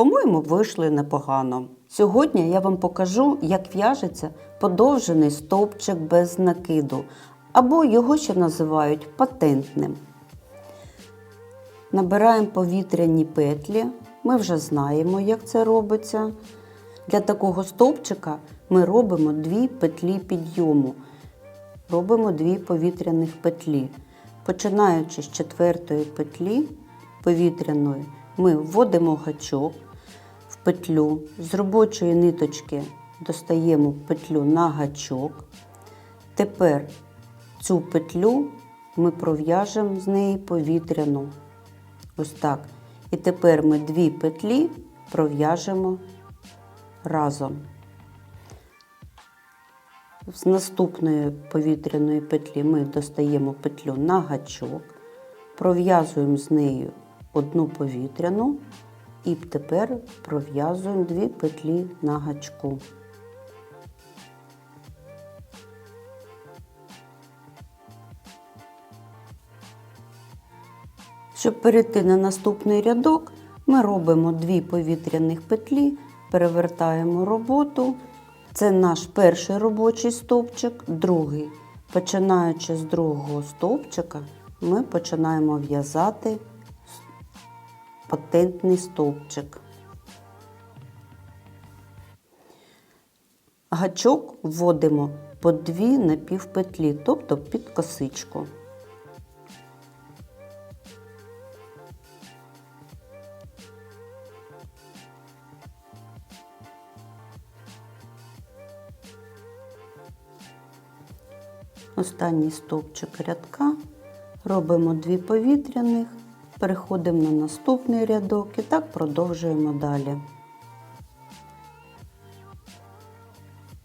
По-моєму, вийшли непогано. Сьогодні я вам покажу, як в'яжеться подовжений стовпчик без накиду, або його ще називають патентним. Набираємо повітряні петлі. Ми вже знаємо, як це робиться. Для такого стовпчика ми робимо дві петлі підйому. Робимо дві повітряних петлі. Починаючи з четвертої петлі повітряної, ми вводимо гачок петлю, з робочої ниточки достаємо петлю на гачок. Тепер цю петлю ми пров'яжемо з неї повітряну. Ось так. І тепер ми дві петлі пров'яжемо разом. З наступної повітряної петлі ми достаємо петлю на гачок, пров'язуємо з нею одну повітряну і тепер пров'язуємо дві петлі на гачку. Щоб перейти на наступний рядок, ми робимо дві повітряних петлі, перевертаємо роботу. Це наш перший робочий стовпчик, другий. Починаючи з другого стовпчика, ми починаємо в'язати патентний стовпчик. Гачок вводимо по дві напівпетлі, тобто під косичку. Останній стовпчик рядка, робимо дві повітряних, переходимо на наступний рядок і так продовжуємо далі.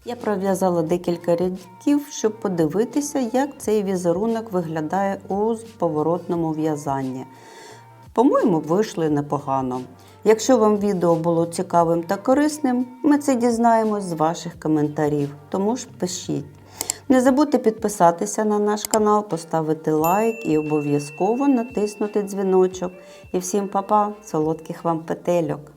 Я пров'язала декілька рядків, щоб подивитися, як цей візерунок виглядає у поворотному в'язанні. По-моєму, вийшли непогано. Якщо вам відео було цікавим та корисним, ми це дізнаємось з ваших коментарів, тому ж пишіть. Не забудьте підписатися на наш канал, поставити лайк і обов'язково натиснути дзвіночок. І всім па-па, солодких вам петельок!